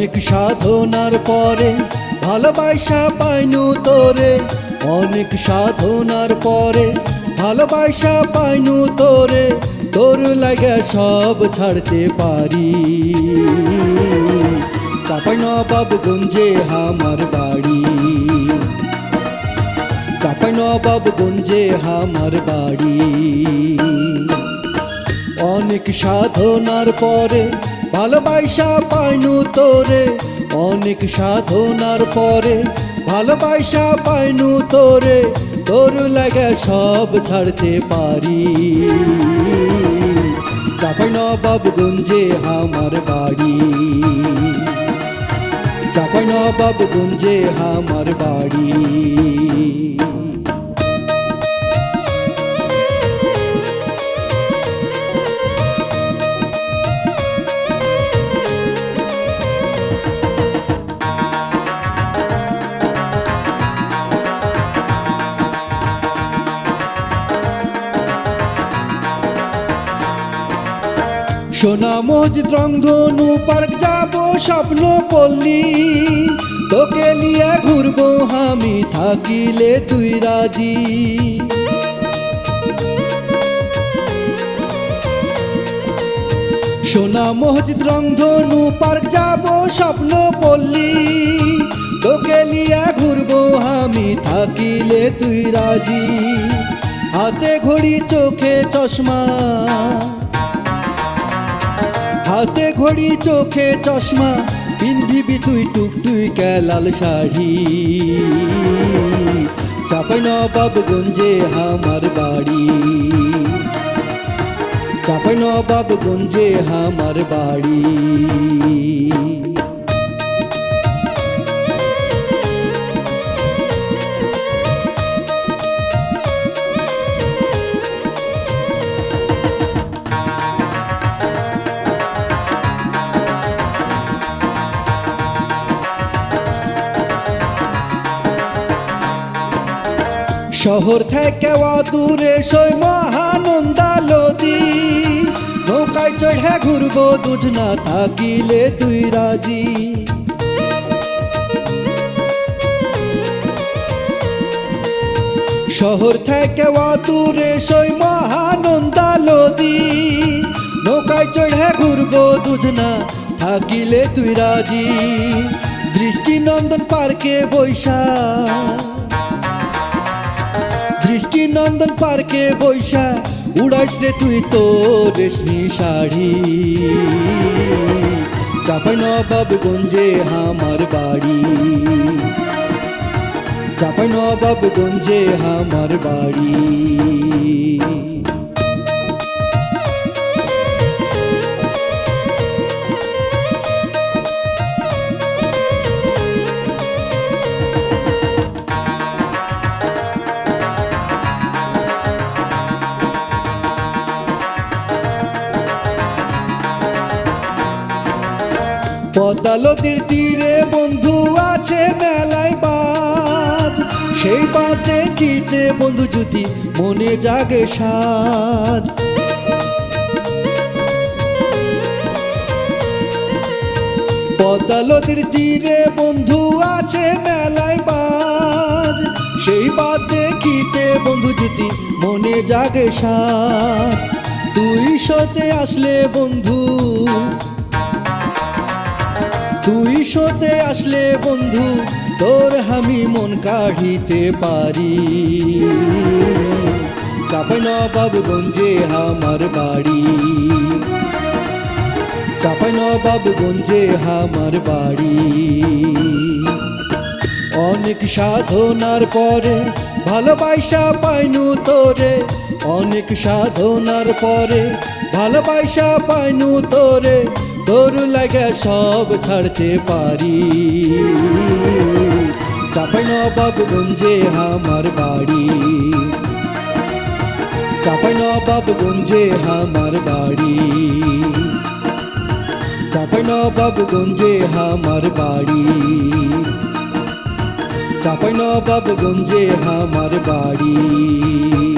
অনেক সাধনার পরে ভালোবাসা পাইনু তোরে। অনেক সাধনার পরে ভালোবাসা পাইনু তোরে। তোর লাগে সব ছাড়তে পারি। চাপাই নবাব গঞ্জে আমার বাড়ি। চাপাই নবাব গঞ্জে আমার বাড়ি। অনেক সাধনার পরে ভালোবাসা পাইনু তোরে, অনেক সাধনার পরে। ভালোবাসা পাইনু তোরে, তোর লাগে সব ছাড়তে পারি। চাপাই নবাব গঞ্জে আমার বাড়ি। চাপাই নবাব গঞ্জে আমার বাড়ি। সোনা মসজিদ রংধনু, পার্ক যাব স্বপ্ন পল্লী তোকে লিয়ে ঘুরবো আমি, থাকিলে তুই রাজি। সোনা মসজিদ রংধনু, পার্ক যাব স্বপ্ন পল্লী তোকে লিয়ে ঘুরবো আমি, থাকিলে তুই রাজি। হাতে ঘড়ি, চোখে চশমা। হাতে ঘড়ি, চোখে চশমা পিন্ধিবি তুই টুকটুই লাল শাড়ি। চাপাই নবাব গঞ্জে আমার বাড়ি। চাপাই নবাব গঞ্জে আমার বাড়ি। শহর থেকে দূরে সই মহানন্দা লদি নৌকায় চড়ে ঘুরবো দুজনা, থাকিলে তুই রাজি। শহর থেকে দূরে সই মহানন্দা লদি নৌকায় চড়ে ঘুরবো দুজনা, থাকিলে তুই রাজি। দৃষ্টি নন্দন পার্কে বৈশা দৃষ্টিনন্দন পার্কে বৈশা উড়াইস রে তুই তো রেশমি শাড়ি। চাপাই নবাব গঞ্জে আমার বাড়ি। চাপাই নবাব গঞ্জে আমার বাড়ি। পদ্মা তীরে বন্ধু আছে মেলায় বাদ সেই বাদ দেখিতে বন্ধু যদি মনে জাগে সাদ পদ্মা তীরে বন্ধু আছে মেলায় বাদ সেই বাদ দেখিতে বন্ধু যদি মনে জাগে সাদ তুই সতে আসলে বন্ধু শোতে আসলে বন্ধু, তোর আমি মন কাঢ়িতে পারি। চাপাই নবাব গঞ্জে আমার বাড়ি। চাপাই নবাব গঞ্জে আমার বাড়ি। অনেক সাধনার পরে ভালোবাসা পাইনু তোরে। অনেক সাধনার পরে ভালোবাসা পাইনু তোরে। তোর লাগে সব ছাড়তে পারি। চাপাই নবাব গঞ্জে আমার বাড়ি। চাপাই নবাব গঞ্জে আমার বাড়ি। চাপাই নবাব গঞ্জে আমার বাড়ি। চাপাই নবাব গঞ্জে আমার বাড়ি।